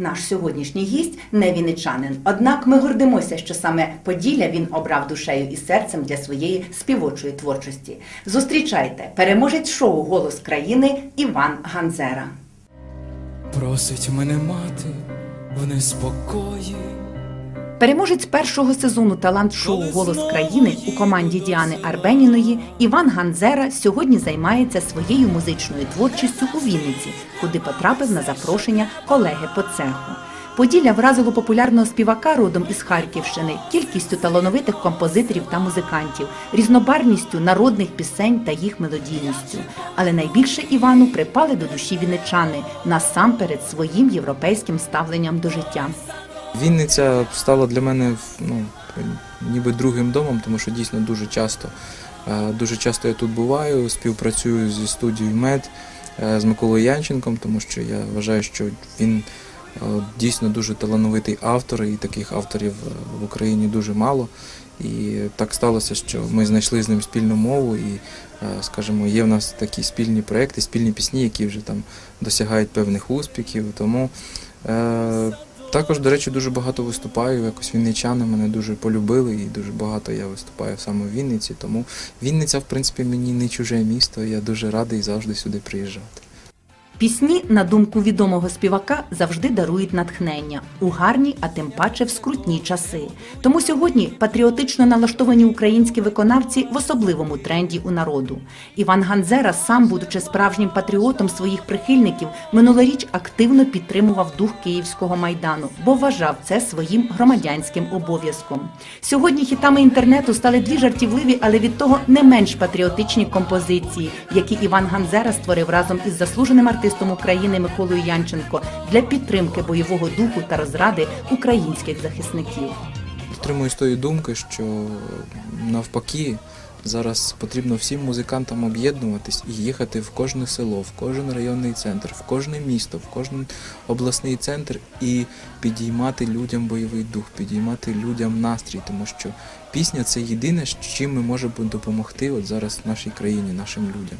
Наш сьогоднішній гість не вінничанин. Однак ми гордимося, що саме Поділля він обрав душею і серцем для своєї співочої творчості. Зустрічайте переможець шоу Голос країни Іван Ганзера. Просить мене мати в неспокої. Переможець першого сезону талант-шоу Голос країни у команді Діани Арбеніної Іван Ганзера сьогодні займається своєю музичною творчістю у Вінниці, куди потрапив на запрошення колеги по цеху. Поділля вразило популярного співака родом із Харківщини, кількістю талановитих композиторів та музикантів, різнобарвністю народних пісень та їх мелодійністю. Але найбільше Івану припали до душі вінничани насамперед своїм європейським ставленням до життя. Вінниця стала для мене ну, ніби другим домом, тому що дійсно дуже часто, е, дуже часто я тут буваю, співпрацюю зі студією МЕД е, з Миколою Янченком, тому що я вважаю, що він е, дійсно дуже талановитий автор, і таких авторів в Україні дуже мало. І так сталося, що ми знайшли з ним спільну мову, і, скажімо, є в нас такі спільні проекти, спільні пісні, які вже там досягають певних успіхів. Тому також, до речі, дуже багато виступаю. Якось вінничани мене дуже полюбили, і дуже багато я виступаю саме в Вінниці. Тому Вінниця, в принципі, мені не чуже місто. Я дуже радий завжди сюди приїжджати. Пісні, на думку відомого співака, завжди дарують натхнення у гарні, а тим паче в скрутні часи. Тому сьогодні патріотично налаштовані українські виконавці в особливому тренді у народу. Іван Ганзера, сам будучи справжнім патріотом своїх прихильників, минулоріч активно підтримував дух Київського майдану, бо вважав це своїм громадянським обов'язком. Сьогодні хітами інтернету стали дві жартівливі, але від того не менш патріотичні композиції, які Іван Ганзера створив разом із заслуженим артистом України Миколою Янченко для підтримки бойового духу та розради українських захисників. Підтримую з тої думки, що навпаки зараз потрібно всім музикантам об'єднуватись і їхати в кожне село, в кожен районний центр, в кожне місто, в кожен обласний центр і підіймати людям бойовий дух, підіймати людям настрій, тому що пісня це єдине, чим ми можемо допомогти от зараз нашій країні, нашим людям.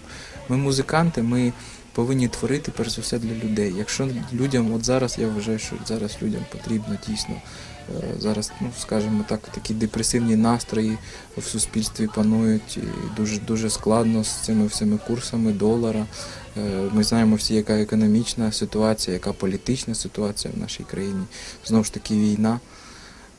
Ми музиканти, ми повинні творити перш за все для людей. Якщо людям, от зараз я вважаю, що зараз людям потрібно дійсно е, зараз, ну скажімо так, такі депресивні настрої в суспільстві панують, і дуже дуже складно з цими всіми курсами долара. Е, Ми знаємо всі, яка економічна ситуація, яка політична ситуація в нашій країні. Знову ж таки, війна.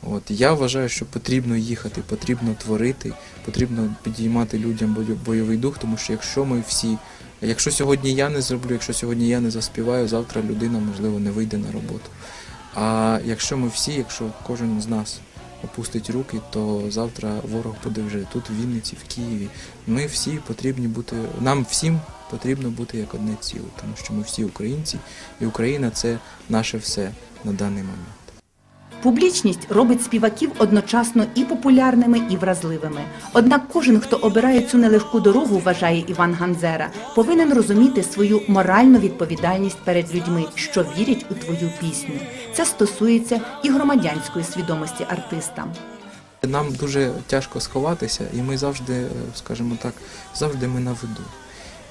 От я вважаю, що потрібно їхати, потрібно творити, потрібно підіймати людям бойовий дух, тому що якщо ми всі, якщо сьогодні я не зроблю, якщо сьогодні я не заспіваю, завтра людина можливо не вийде на роботу. А якщо ми всі, якщо кожен з нас опустить руки, то завтра ворог буде вже тут, в Вінниці, в Києві. Ми всі потрібні бути, нам всім потрібно бути як одне ціле, тому що ми всі українці, і Україна це наше все на даний момент. Публічність робить співаків одночасно і популярними, і вразливими. Однак кожен, хто обирає цю нелегку дорогу, вважає Іван Ганзера, повинен розуміти свою моральну відповідальність перед людьми, що вірять у твою пісню. Це стосується і громадянської свідомості артиста. Нам дуже тяжко сховатися, і ми завжди, е, скажімо так, завжди ми на виду.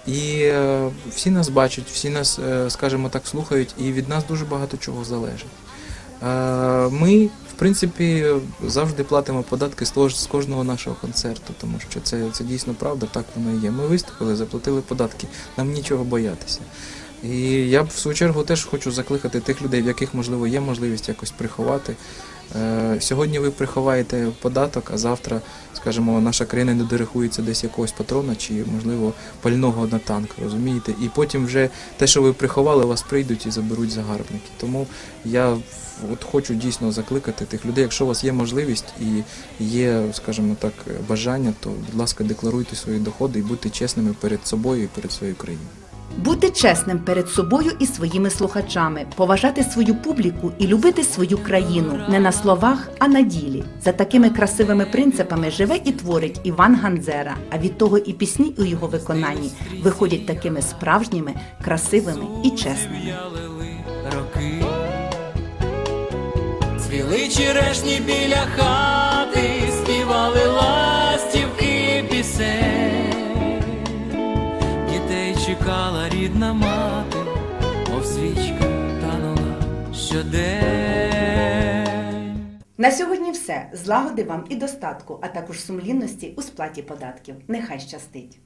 І е, всі нас бачать, всі нас, е, скажімо так, слухають, і від нас дуже багато чого залежить. Е, Ми, в принципі, завжди платимо податки з кожного нашого концерту, тому що це, це дійсно правда, так воно і є. Ми виступили, заплатили податки, нам нічого боятися. І я б в свою чергу теж хочу закликати тих людей, в яких можливо є можливість якось приховати. Е, Сьогодні ви приховаєте податок, а завтра, скажімо, наша країна не дорахується десь якогось патрона чи, можливо, пального на танк, розумієте? І потім вже те, що ви приховали, вас прийдуть і заберуть загарбники. Тому я от хочу дійсно закликати тих людей, якщо у вас є можливість і є, скажімо так, бажання, то, будь ласка, декларуйте свої доходи і будьте чесними перед собою і перед своєю країною. Бути чесним перед собою і своїми слухачами, поважати свою публіку і любити свою країну не на словах, а на ділі. За такими красивими принципами живе і творить Іван Ганзера. А від того і пісні у його виконанні виходять такими справжніми, красивими і чесними. Роки, цвіли черешні біля хати, щодень. На сьогодні все. Злагоди вам і достатку, а також сумлінності у сплаті податків. Нехай щастить!